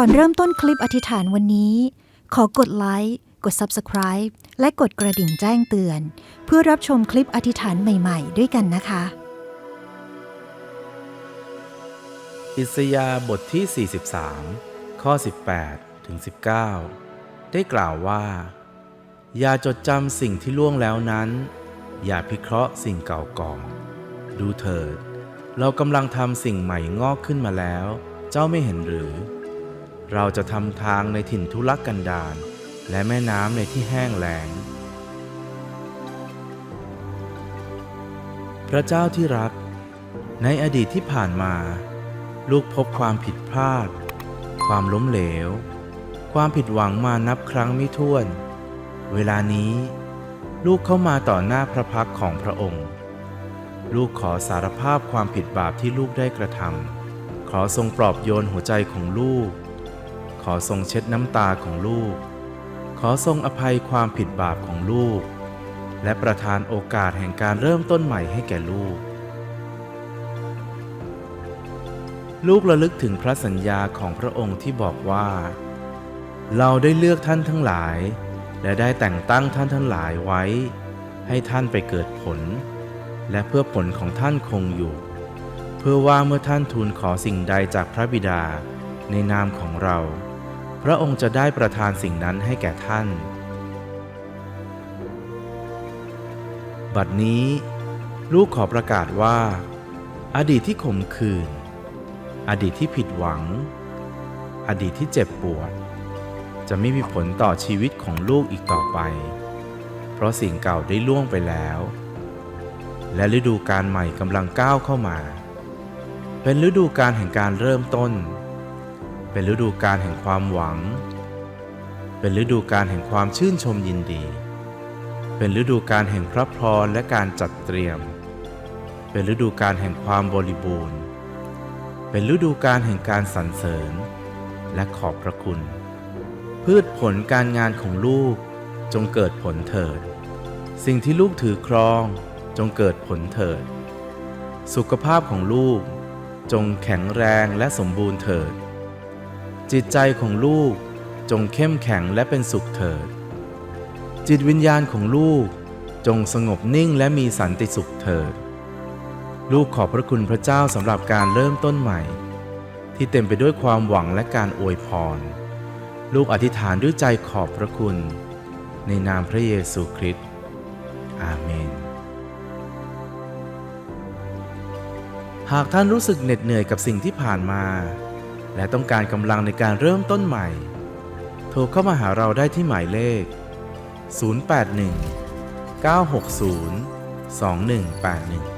ก่อนเริ่มต้นคลิปอธิษฐานวันนี้ ขอกดไลค์กด Subscribe และกดกระดิ่งแจ้งเตือน เพื่อรับชมคลิปอธิษฐานใหม่ๆ ด้วยกันนะคะ อิสยาห์บทที่ 43 ข้อ 18 ถึง 19 ได้กล่าวว่า อย่าจดจำสิ่งที่ล่วงแล้วนั้น อย่าพิเคราะห์สิ่งเก่าก่อนดูเถิด เรากำลังทำสิ่งใหม่งอกขึ้นมาแล้ว เจ้าไม่เห็นหรือ เราจะทำทางในถิ่นทุรกันดารและแม่น้ำในที่แห้งแล้ง พระเจ้าที่รัก ในอดีตที่ผ่านมา ลูกพบความผิดพลาด ความล้มเหลว ความผิดหวังมานับครั้งไม่ถ้วน เวลานี้ ลูกเข้ามาต่อหน้าพระพักของพระองค์ ลูกขอสารภาพความผิดบาปที่ลูกได้กระทำขอทรงปลอบโยนหัวใจของลูก ขอทรงเช็ดน้ำตาของลูก ขอทรงอภัยความผิดบาปของลูก และประทานโอกาสแห่งการเริ่มต้นใหม่ให้แก่ลูก ลูกระลึกถึงพระสัญญาของพระองค์ที่บอกว่า เราได้เลือกท่านทั้งหลาย และได้แต่งตั้งท่านทั้งหลายไว้ ให้ท่านไปเกิดผล และเพื่อผลของท่านคงอยู่ เพื่อว่าเมื่อท่านทูลขอสิ่งใดจากพระบิดาในนามของเรา พระองค์จะได้ประทานสิ่งนั้นให้แก่ท่าน บัดนี้ ลูกขอประกาศว่า อดีตที่ขมขื่น อดีตที่ผิดหวัง อดีตที่เจ็บปวด จะไม่มีผลต่อชีวิตของลูกอีกต่อไป เพราะสิ่งเก่าได้ล่วงไปแล้ว และฤดูการใหม่กำลังก้าวเข้ามา เป็นฤดูการแห่งการเริ่มต้น เป็นฤดูการแห่งความหวัง เป็นฤดูการแห่งความชื่นชมยินดี เป็นฤดูการแห่งพระพรและการจัดเตรียม เป็นฤดูการแห่งความบริบูรณ์ เป็นฤดูการแห่งการสรรเสริญ และขอบพระคุณ พืชผลการงานของลูกจงเกิดผลเถิด สิ่งที่ลูกถือครองจงเกิดผลเถิด สุขภาพของลูกจงแข็งแรงและสมบูรณ์เถิด จิตใจของลูกจงเข้มแข็งและเป็นสุขเถิด จิตวิญญาณของลูกจงสงบนิ่งและมีสันติสุขเถิด ลูกขอบพระคุณพระเจ้าสำหรับการเริ่มต้นใหม่ ที่เต็มไปด้วยความหวังและการอวยพร ลูกอธิษฐานด้วยใจขอบพระคุณ ในนามพระเยซูคริสต์อาเมน หากท่านรู้สึกเหน็ดเหนื่อยกับสิ่งที่ผ่านมา และต้องการกำลังในการเริ่มต้นใหม่ โทรเข้ามาหาเราได้ที่หมายเลข 081 960 2181